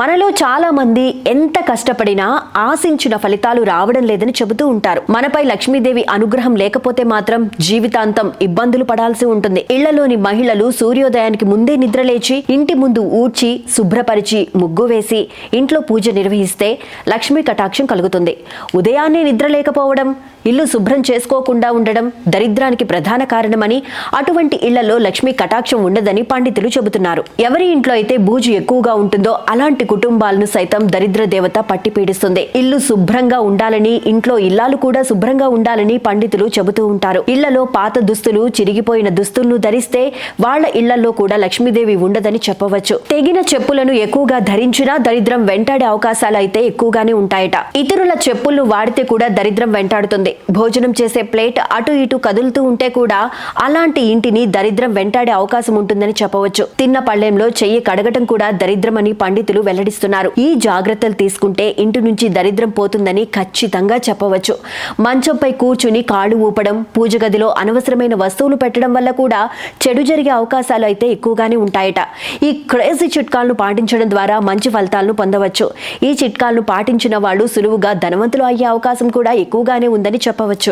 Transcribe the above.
మనలో చాలా మంది ఎంత కష్టపడినా ఆశించిన ఫలితాలు రావడం లేదని చెబుతూ ఉంటారు. మనపై లక్ష్మీదేవి అనుగ్రహం లేకపోతే మాత్రం జీవితాంతం ఇబ్బందులు పడాల్సి ఉంటుంది. ఇళ్ళలోని మహిళలు సూర్యోదయానికి ముందే నిద్రలేచి ఇంటి ముందు ఊడ్చి శుభ్రపరిచి ముగ్గు వేసి ఇంట్లో పూజ నిర్వహిస్తే లక్ష్మీ కటాక్షం కలుగుతుంది. ఉదయాన్నే నిద్ర లేకపోవడం ఇల్లు శుభ్రం చేసుకోకుండా ఉండడం దరిద్రానికి ప్రధాన కారణమని అటువంటి ఇళ్ళలో లక్ష్మీ కటాక్షం ఉండదని పండితులు చెబుతున్నారు. ఎవరి ఇంట్లో అయితే బూజు ఎక్కువగా ఉంటుందో అలాంటి కుటుంబాలను సైతం దరిద్ర దేవత పట్టి పీడిస్తుంది. ఇల్లు శుభ్రంగా ఉండాలని ఇంట్లో ఇల్లాలు కూడా శుభ్రంగా ఉండాలని పండితులు చెబుతూ ఉంటారు. ఇళ్ళలో పాత దుస్తులు చిరిగిపోయిన దుస్తులను ధరిస్తే వాళ్ళ ఇళ్ళలో కూడా లక్ష్మీదేవి ఉండదని చెప్పవచ్చు. తెగిన చెప్పులను ఎక్కువగా ధరించినా దరిద్రం వెంటాడే అవకాశాలు అయితే ఎక్కువగానే ఉంటాయట. ఇతరుల చెప్పులను వాడితే కూడా దరిద్రం వెంటాడుతుంది. భోజనం చేసే ప్లేట్ అటు ఇటు కదులుతూ ఉంటే కూడా అలాంటి ఇంటిని దరిద్రం వెంటాడే అవకాశం ఉంటుందని చెప్పవచ్చు. తిన్న పళ్ళెంలో చెయ్యి కడగటం కూడా దరిద్రమని పండితులు వెల్లడిస్తున్నారు. ఈ జాగ్రత్తలు తీసుకుంటే ఇంటి నుంచి దరిద్రం పోతుందని ఖచ్చితంగా చెప్పవచ్చు. మంచంపై కూర్చుని కాళ్ళు ఊపడం పూజ గదిలో అనవసరమైన వస్తువులు పెట్టడం వల్ల కూడా చెడు జరిగే అవకాశాలు అయితే ఎక్కువగానే ఉంటాయట. ఈ క్రేజీ చిట్కాలను పాటించడం ద్వారా మంచి ఫలితాలను పొందవచ్చు. ఈ చిట్కాలను పాటించిన వాళ్ళు సులువుగా ధనవంతులు అయ్యే అవకాశం కూడా ఎక్కువగానే ఉందని చెప్పవచ్చు.